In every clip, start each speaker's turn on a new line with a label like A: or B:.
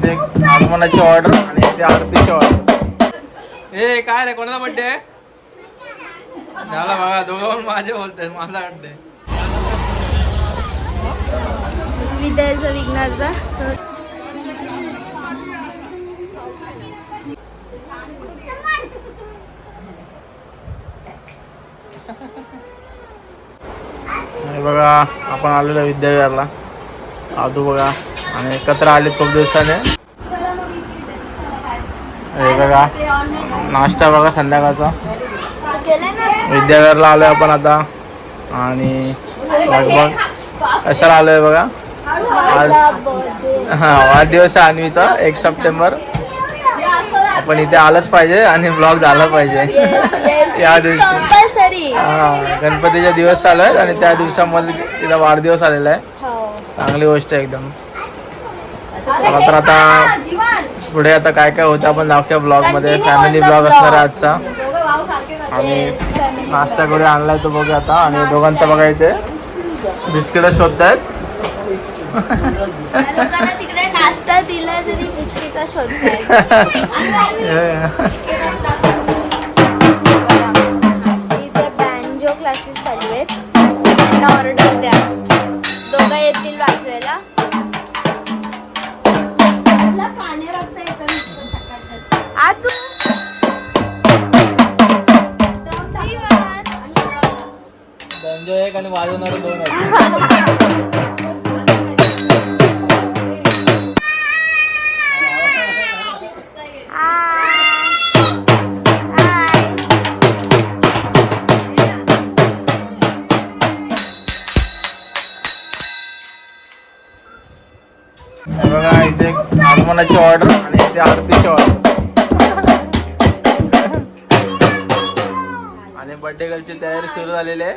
A: इथे आगमनाची ऑर्डर आणि इथे आरतीची ऑर्डर ए काय रे कोणाचा बड्डे आहे झाला बघा दोघं माझे बोलते माझा बड्डे
B: विद्याचा विघ्नाचा.
A: आणि बघा आपण आलेलो विद्याविहारला आदू बघा. आणि एकत्र आले खूप दिवसाने. हे बघा नाश्ता बघा संध्याकाळचा. विद्याविहारला आलोय आपण आता. आणि लगभग कशाला आलोय बघा? आज हा वाढदिवस आहे अन्वीचा एक सप्टेंबर. आपण इथे आलंच पाहिजे आणि ब्लॉग झाला पाहिजे. या दिवशी. हा गणपतीचे दिवस चालू आहेत आणि त्या दिवसामध्ये तिचा वाढदिवस आलेला आहे. चांगली गोष्ट आहे एकदम. चला तर आता पुढे आता काय काय होतं आपण दाखवूया ब्लॉगमध्ये. फॅमिली ब्लॉग असणार आहे आजचा. आणि नाश्ता करून आणलाय तो बघूया आता. आणि दोघांचा बघा इथे. बिस्किट शोधतायत.
B: तिकडे नाश्ता दिला तरी बिस्किट शोधताय आतू
A: एक आणि वाजवणारे दोन आहेत हे बघा इथे आगमनाची ऑर्डर आणि इथे आरतीची ऑर्डर आणि बर्थडे गर्लची तयारी सुरू झालेली आहे.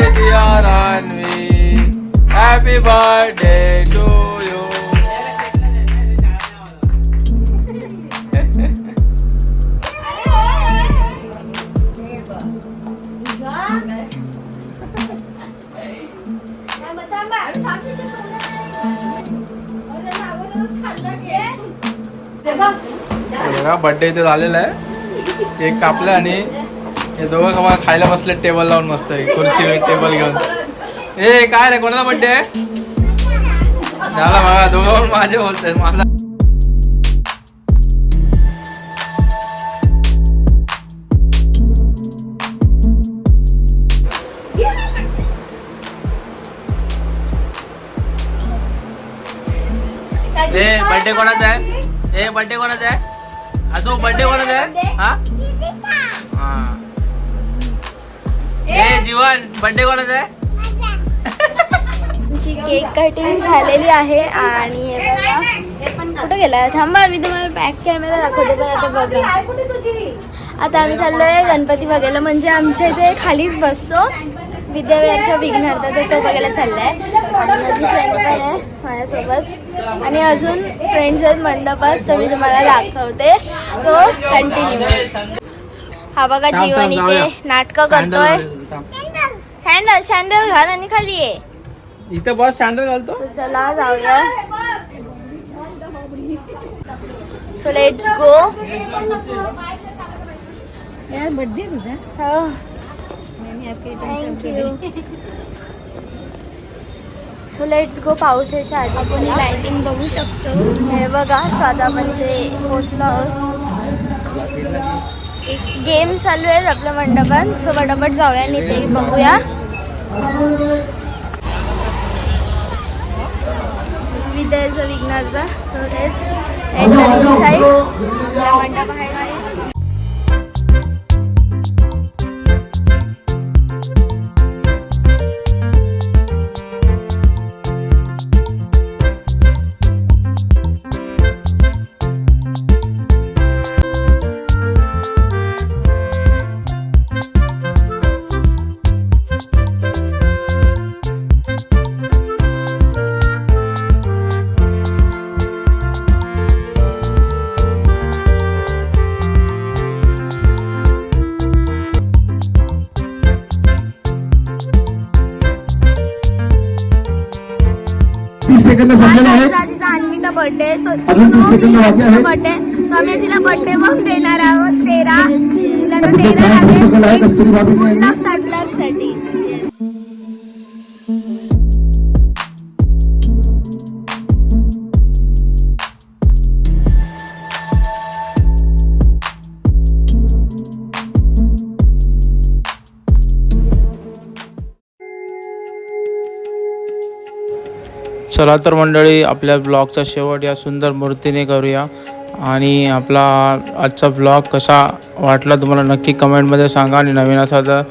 A: Happy birthday to you birthday birthday इथे झालेला आहे. केक कापला आणि हे दोघं खायला बसले टेबल लावून मस्त खुर्ची टेबल घेऊन. ए काय रे कोणाचा बर्थडे आहे? झाला बघा पण माझे बोलतात माझा. ए बर्थडे कोणाचा आहे? ए बर्थडे कोणाचा आहे? अजून बर्थडे कोणाचा आहे? हा? हा. ए जीवन बर्थडे कोणाचा आहे?
B: आमची केक कटिंग झालेली आहे आणि हे कुठं गेला थांबा मी तुम्हाला बॅक कॅमेरा दाखवते पण आता बघा. आता आम्ही चाललोय गणपती बघायला. म्हणजे आमच्या इथे खालीच बसतो. विद्याविहारचा विघ्नार्थ तर तो बघायला चाललाय. आणि माझी फ्रेंड पण आहे माझ्यासोबत. आणि अजून फ्रेंड्स आहेत मंडपात तर मी तुम्हाला दाखवते. सो कंटिन्यू हा बघा जीवन. इथे नाटकं करतोय. सँडल सँडल घाल आणि खाली ये.
A: इथं बस सँडल घालतो.
B: सो चला जाऊया. सो लेट्स गो
C: यार बर्थडे तुझा.
B: हो. सो लेट्स गो पाऊस यायच्या आधी.
C: आपण ही लाइटिंग बघू शकतो.
B: हे बघा सो आता आपण ते पोचलो आहोत. एक गेम चालू आहे आपल्या मंडपात. सो पटापट जाऊया आणि ते बघूया. विद्याचा विघ्नाचा सो लेट्स एंटर साईड मंडप आहे guys.
D: तीस सेकंद संपलेले
B: हा अन्वीचा बर्थडे सो
D: अजून तीस सेकंद बाकी आहेत.
B: बर्थडे सो आम्ही आज तिला बर्थडे बॉम्ब देणार आहोत. तेरा तिला तो
D: फक्त
B: देणार
A: चला तर मंडळी आपल्या ब्लॉगचा शेवट या सुंदर मूर्तीने करूया. आणि आपला आजचा ब्लॉग कसा वाटला तुम्हाला नक्की कमेंटमध्ये सांगा. आणि नवीन असा तर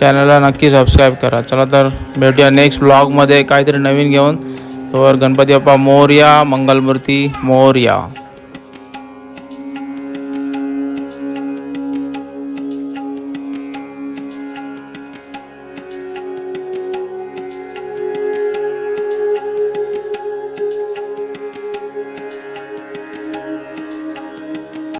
A: चॅनलला नक्की सबस्क्राईब करा. चला तर भेटूया नेक्स्ट ब्लॉगमध्ये. काहीतरी नवीन घेऊन. तर गणपती बाप्पा मोर्या मंगलमूर्ती मोर्या.